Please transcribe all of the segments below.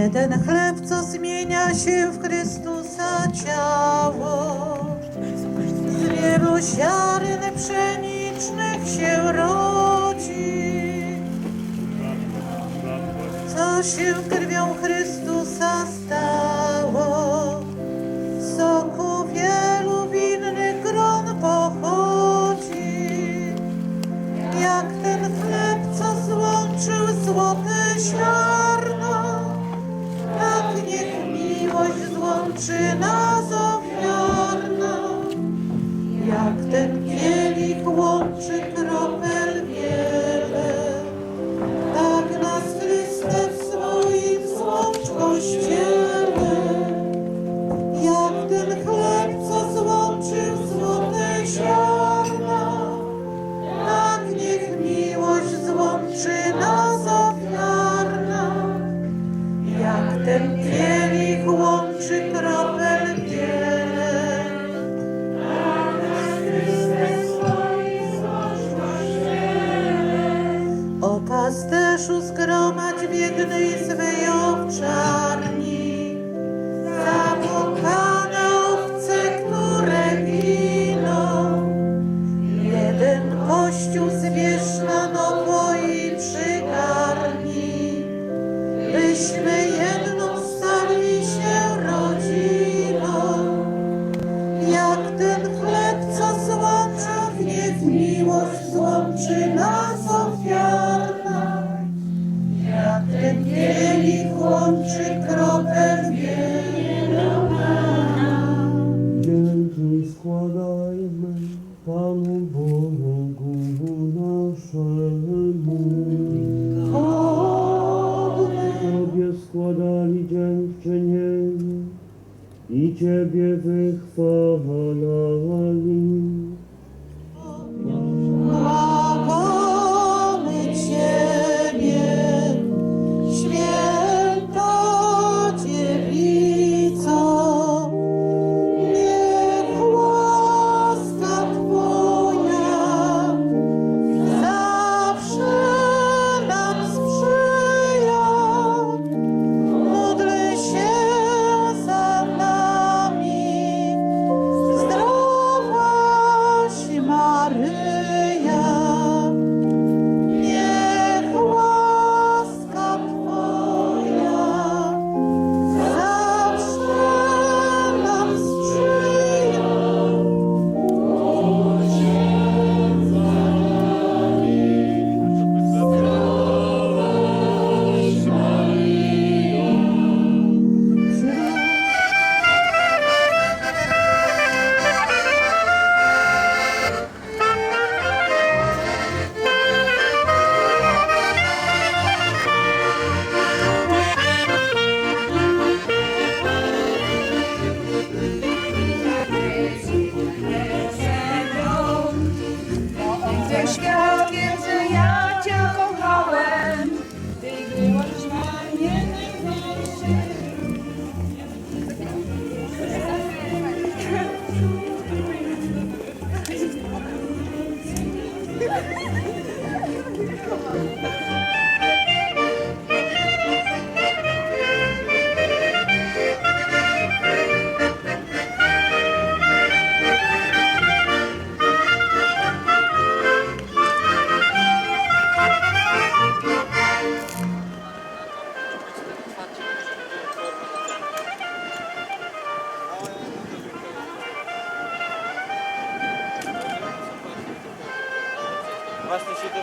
Jeden chleb, co zmienia się w Chrystusa ciało, z wielu ziarn pszenicznych się rodzi. Co się krwią Chrystusa stało, soku wielu winnych gron pochodzi. Jak ten chleb, co złączył złote ślad, dancing on. nas też uzgromadź w jednej swej owczarni. Zagrajmy Panu Bogu naszemu. Tobie składali dziękczynienie i Ciebie wychwalali.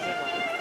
Thank you.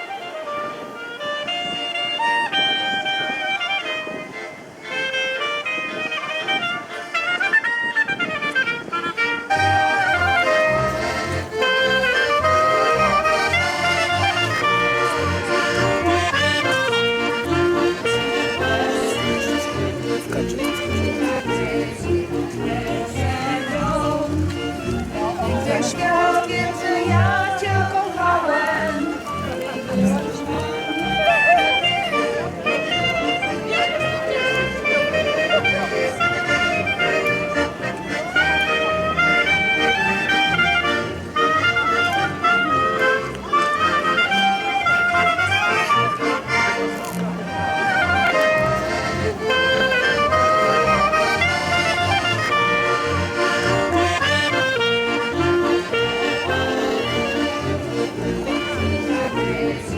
Yes.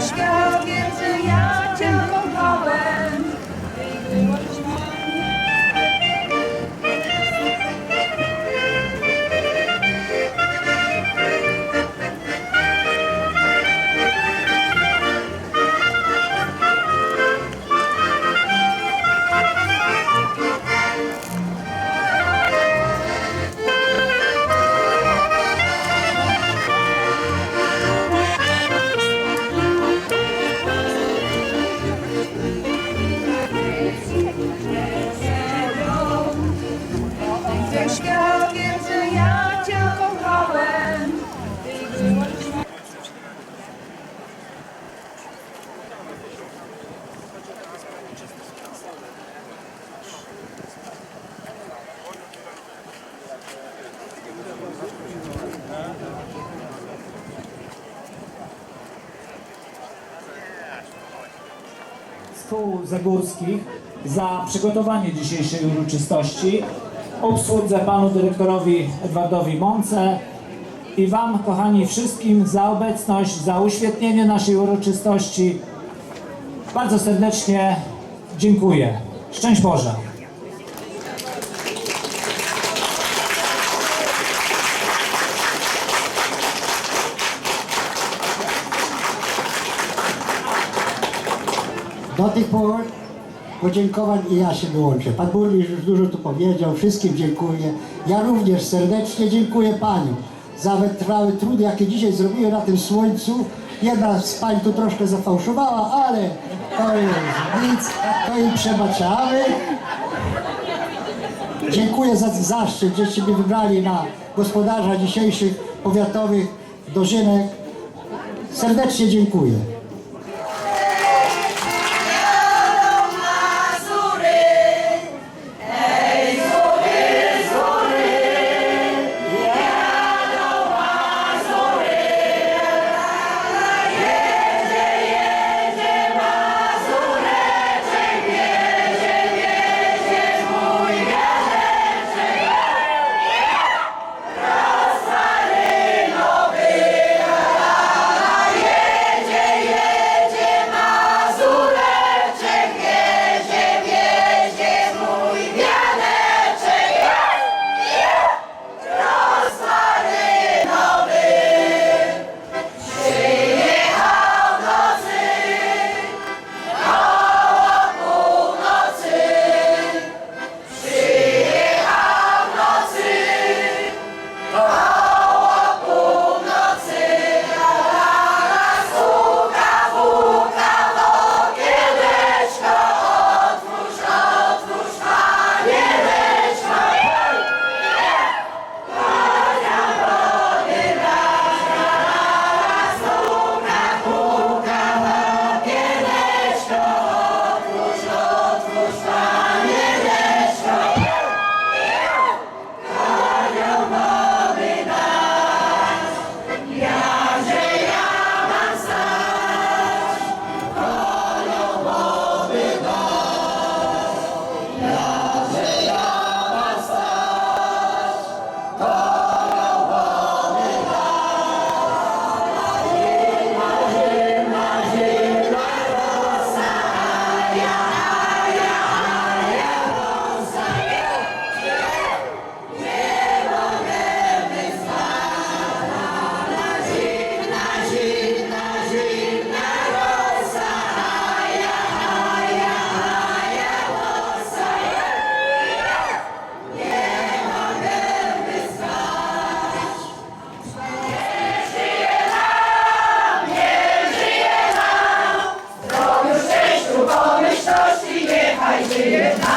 Świat wie, że ja Cię kochałem. Ten świat wie, że ja Cię kochałem. zagórskich za przygotowanie dzisiejszej uroczystości, obsłudze panu dyrektorowi Edwardowi Mące i wam, kochani, wszystkim za obecność, za uświetnienie naszej uroczystości. Bardzo serdecznie dziękuję. Szczęść Boże! Do tych por podziękowań i ja się dołączę. Pan burmistrz już dużo tu powiedział, wszystkim dziękuję. Ja również serdecznie dziękuję Paniom za wytrwały trud, jakie dzisiaj zrobiły na tym słońcu. Jedna z Pań tu troszkę zafałszowała, ale to jest nic, to jej przebaczamy. Dziękuję za zaszczyt, żeście mnie wybrali na gospodarza dzisiejszych powiatowych dożynek. Serdecznie dziękuję. Yes.